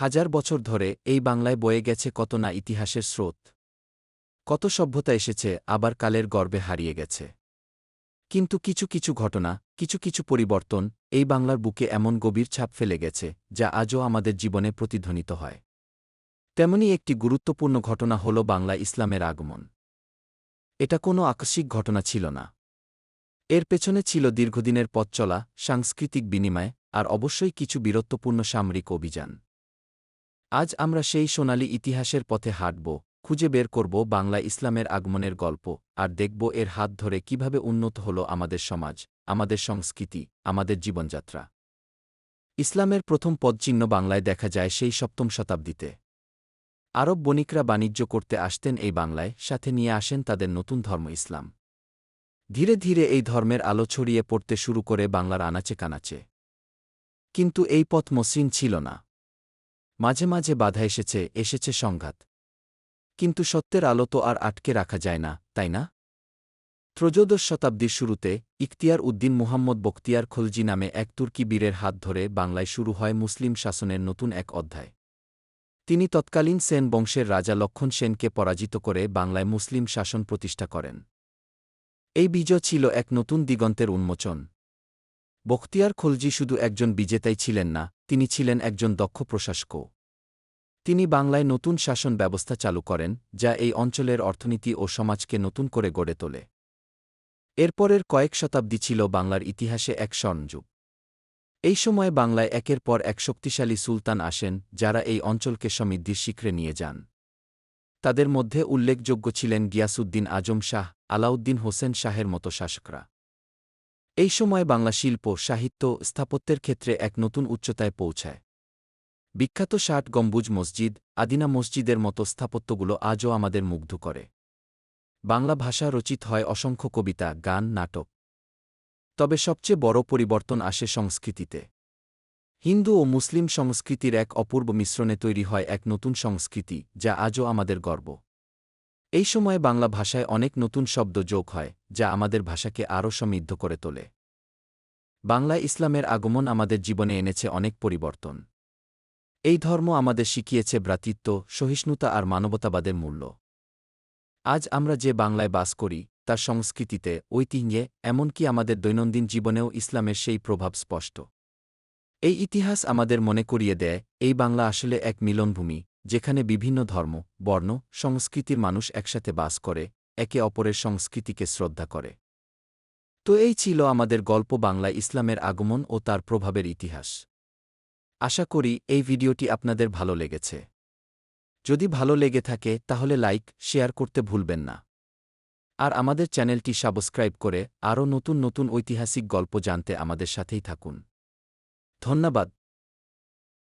হাজার বছর ধরে এই বাংলায় বয়ে গেছে কত না ইতিহাসের স্রোত। কত সভ্যতা এসেছে, আবার কালের গর্বে হারিয়ে গেছে। কিন্তু কিছু কিছু ঘটনা, কিছু কিছু পরিবর্তন, এই বাংলার বুকে এমন গভীর ছাপ ফেলে গেছে, যা আজও আমাদের জীবনে প্রতিধ্বনিত হয়। তেমনি একটি গুরুত্বপূর্ণ ঘটনা হল বাংলা ইসলামের আগমন। এটা কোনো আকস্মিক ঘটনা ছিল না। এর পেছনে ছিল দীর্ঘদিনের পথ চলা, সাংস্কৃতিক বিনিময়, আর অবশ্যই কিছু বীরত্বপূর্ণ সামরিক অভিযান। আজ আমরা সেই সোনালি ইতিহাসের পথে হাঁটব, খুঁজে বের করব বাংলা ইসলামের আগমনের গল্প, আর দেখব এর হাত ধরে কীভাবে উন্নত হল আমাদের সমাজ, আমাদের সংস্কৃতি, আমাদের জীবনযাত্রা। ইসলামের প্রথম পদচিহ্ন বাংলায় দেখা যায় সেই সপ্তম শতাব্দীতে। আরব বণিকরা বাণিজ্য করতে আসতেন এই বাংলায়, সাথে নিয়ে আসেন তাদের নতুন ধর্ম ইসলাম। ধীরে ধীরে এই ধর্মের আলো ছড়িয়ে পড়তে শুরু করে বাংলার আনাচে কানাচে। কিন্তু এই পথ মসৃণ ছিল না। মাঝে মাঝে বাধা এসেছে এসেছে সংঘাত। কিন্তু সত্যের আলো তো আর আটকে রাখা যায় না, তাই না? ত্রয়োদশ শতাব্দীর শুরুতে ইখতিয়ার উদ্দিন মুহাম্মদ বখতিয়ার খলজি নামে এক তুর্কি বীরের হাত ধরে বাংলায় শুরু হয় মুসলিম শাসনের নতুন এক অধ্যায়। তিনি তৎকালীন সেন বংশের রাজা লক্ষণ সেনকে পরাজিত করে বাংলায় মুসলিম শাসন প্রতিষ্ঠা করেন। এই বিজয় ছিল এক নতুন দিগন্তের উন্মোচন। বখতিয়ার খলজি শুধু একজন বিজেতাই ছিলেন না, তিনি ছিলেন একজন দক্ষ প্রশাসকও। তিনি বাংলায় নতুন শাসন ব্যবস্থা চালু করেন, যা এই অঞ্চলের অর্থনীতি ও সমাজকে নতুন করে গড়ে তোলে। এরপরের কয়েক শতাব্দী ছিল বাংলার ইতিহাসে এক স্বর্ণযুগ। এই সময় বাংলায় একের পর এক শক্তিশালী সুলতান আসেন, যারা এই অঞ্চলকে সমৃদ্ধির শিখরে নিয়ে যান। তাদের মধ্যে উল্লেখযোগ্য ছিলেন গিয়াসুদ্দিন আজম শাহ, আলাউদ্দিন হোসেন শাহের মতো শাসকরা। এই সময় বাংলা শিল্প, সাহিত্য, স্থাপত্যের ক্ষেত্রে এক নতুন উচ্চতায় পৌঁছায়। বিখ্যাত ষাট গম্বুজ মসজিদ, আদিনা মসজিদের মতো স্থাপত্যগুলো আজও আমাদের মুগ্ধ করে। বাংলা ভাষা রচিত হয় অসংখ্য কবিতা, গান, নাটক। তবে সবচেয়ে বড় পরিবর্তন আসে সংস্কৃতিতে। হিন্দু ও মুসলিম সংস্কৃতির এক অপূর্ব মিশ্রণে তৈরি হয় এক নতুন সংস্কৃতি, যা আজও আমাদের গর্ব। এই সময়ে বাংলা ভাষায় অনেক নতুন শব্দ যোগ হয়, যা আমাদের ভাষাকে আরও সমৃদ্ধ করে তোলে। বাংলায় ইসলামের আগমন আমাদের জীবনে এনেছে অনেক পরিবর্তন। এই ধর্ম আমাদের শিখিয়েছে ভ্রাতৃত্ব, সহিষ্ণুতা আর মানবতাবাদের মূল্য। আজ আমরা যে বাংলায় বাস করি, তার সংস্কৃতিতে, ঐতিহ্যে, এমনকি আমাদের দৈনন্দিন জীবনেও ইসলামের সেই প্রভাব স্পষ্ট। এই ইতিহাস আমাদের মনে করিয়ে দেয়, এই বাংলা আসলে এক মিলনভূমি যেখানে বিভিন্ন ধর্ম, বর্ণ, সংস্কৃতির মানুষ একসাথে বাস করে, একে অপরের সংস্কৃতিকে শ্রদ্ধা করে। তো এই ছিল আমাদের গল্প বাংলা ইসলামের আগমন ও তার প্রভাবের ইতিহাস। আশা করি এই ভিডিওটি আপনাদের ভালো লেগেছে। যদি ভালো লেগে থাকে, তাহলে লাইক, শেয়ার করতে ভুলবেন না। আর আমাদের চ্যানেলটি সাবস্ক্রাইব করে আরও নতুন নতুন ঐতিহাসিক গল্প জানতে আমাদের সাথেই থাকুন। ধন্যবাদ।